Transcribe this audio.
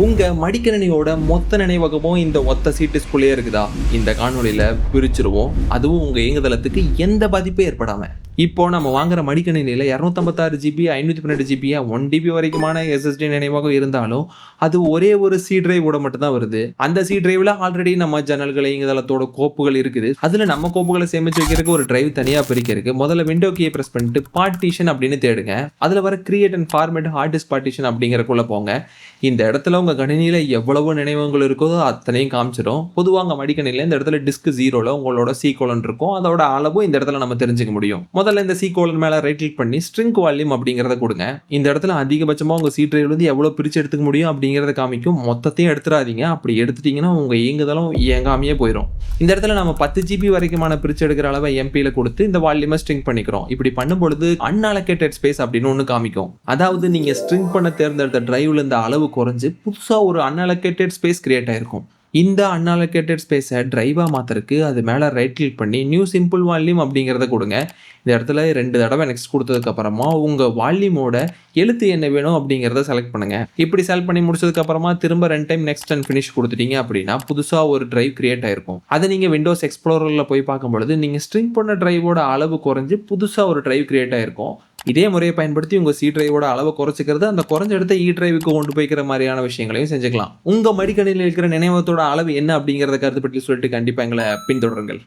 உங்க மடிக்கணினியோட மொத்த நினைவகமும் இந்த ஒத்த சீட்டுக்குள்ளேயே இருக்குதா? இந்த காணொலியில் பிரிச்சிருவோம். அதுவும் உங்க இயங்குதளத்துக்கு எந்த பாதிப்பும் ஏற்படாம. இப்போ நம்ம வாங்குற மடிக்கணினியில் இரநூத்தம்பத்தாறு ஜிபி ஐநூற்றி பன்னெண்டு ஜிபியா ஒன் டிபி வரைக்குமான எஸ்எஸ்டி நினைவாக இருந்தாலும் அது ஒரே ஒரு சி டிரைவோட மட்டும் தான் வருது. அந்த சி ட்ரைவில் ஆல்ரெடி நம்ம ஜன்னல்கள் இயங்குதளத்தோட கோப்புகள் இருக்குது. அதில் நம்ம கோப்புகளை சேமிச்சு வைக்கிறதுக்கு ஒரு டிரைவ் தனியாக பிரிக்கிறதுக்கு முதல்ல விண்டோ கீயை ப்ரெஸ் பண்ணிட்டு பார்ட்டிஷன் அப்படின்னு தேடுங்க. அதில் வர create and format hard disk partition அப்படிங்கிறக்குள்ளே போங்க. இந்த இடத்துல உங்கள் கணினியில் எவ்வளவு நினைவுகள் இருக்கோ அத்தனையும் காமிச்சிடும். பொதுவாக மடிக்கணினியில் இந்த இடத்துல டிஸ்க் ஜீரோவில் உங்களோட சீக்கோலன் இருக்கும். அதோட அளவும் இந்த இடத்துல நம்ம தெரிஞ்சுக்க முடியும். முதல்ல இந்த சி கோலன் மேல ரைட் கிளிக் பண்ணி ஸ்ட்ரிங் வால்யூம் அப்படிங்கிறத கொடுங்க. இந்த இடத்துல அதிகபட்சமாக உங்கள் சி டிரைவ்ல வந்து எவ்வளோ பிரிச்சு எடுத்துக்க முடியும் அப்படிங்கிறத காமிக்கும். மொத்தத்தையும் எடுத்துடாதீங்க. அப்படி எடுத்துட்டீங்கன்னா உங்கள் இயங்குதலும் இயங்காமையே போயிடும் இந்த இடத்துல நம்ம பத்து ஜிபி வரைக்குமான பிரிச்சு எடுக்கிற அளவை எம்பியில் கொடுத்து இந்த வால்யூமை ஸ்ட்ரிங் பண்ணிக்கிறோம். இப்படி பண்ணும்பொழுது அன்அலகேட்டட் ஸ்பேஸ் அப்படின்னு ஒன்று காமிக்கும். அதாவது நீங்கள் ஸ்ட்ரிங் பண்ண தேர்ந்தெடுத்த ட்ரைவில் இந்த அளவு குறைஞ்சு புதுசாக ஒரு அன்அலகேட்டட் ஸ்பேஸ் கிரியேட் ஆயிருக்கும். இந்த அன்அலோகேட்டட் ஸ்பேஸை ட்ரைவாக மாற்றுறதுக்கு அது மேலே ரைட் கிளிக் பண்ணி நியூ சிம்பிள் வால்யூம் அப்படிங்கிறத கொடுங்க. இந்த இடத்துல ரெண்டு தடவை நெக்ஸ்ட் கொடுத்ததுக்கப்புறமா உங்கள் வால்யூமோட எழுத்து என்ன வேணும் அப்படிங்கிறத செலக்ட் பண்ணுங்கள் இப்படி செலக்ட் பண்ணி முடிச்சதுக்கப்புறமா திரும்ப ரெண்டு டைம் நெக்ஸ்ட் அண்ட் ஃபினிஷ் கொடுத்துட்டீங்க அப்படின்னா புதுசாக ஒரு ட்ரைவ் கிரியேட் ஆயிருக்கும். அதை நீங்கள் விண்டோஸ் எக்ஸ்ப்ளோரரில் போய் பார்க்கும்பொழுது நீங்கள் ஸ்ட்ரிங் பண்ண ட்ரைவோட அளவு குறைஞ்சு புதுசாக ஒரு ட்ரைவ் கிரியேட் ஆயிருக்கும். இதே முறையை பயன்படுத்தி உங்கள் சி டிரைவோட அளவை குறைச்சிக்கிறது அந்த குறைஞ்ச இடத்த இ e டிரைவுக்கு கொண்டு போய்க்கிற மாதிரியான விஷயங்களையும் செஞ்சுக்கலாம். உங்கள் மடிக்கணியில் இருக்கிற நினைவகத்தோட அளவு என்ன அப்படிங்கிறத கருத்து பற்றி சொல்லிட்டு கண்டிப்பாக எங்களை பின்தொடருங்கள்.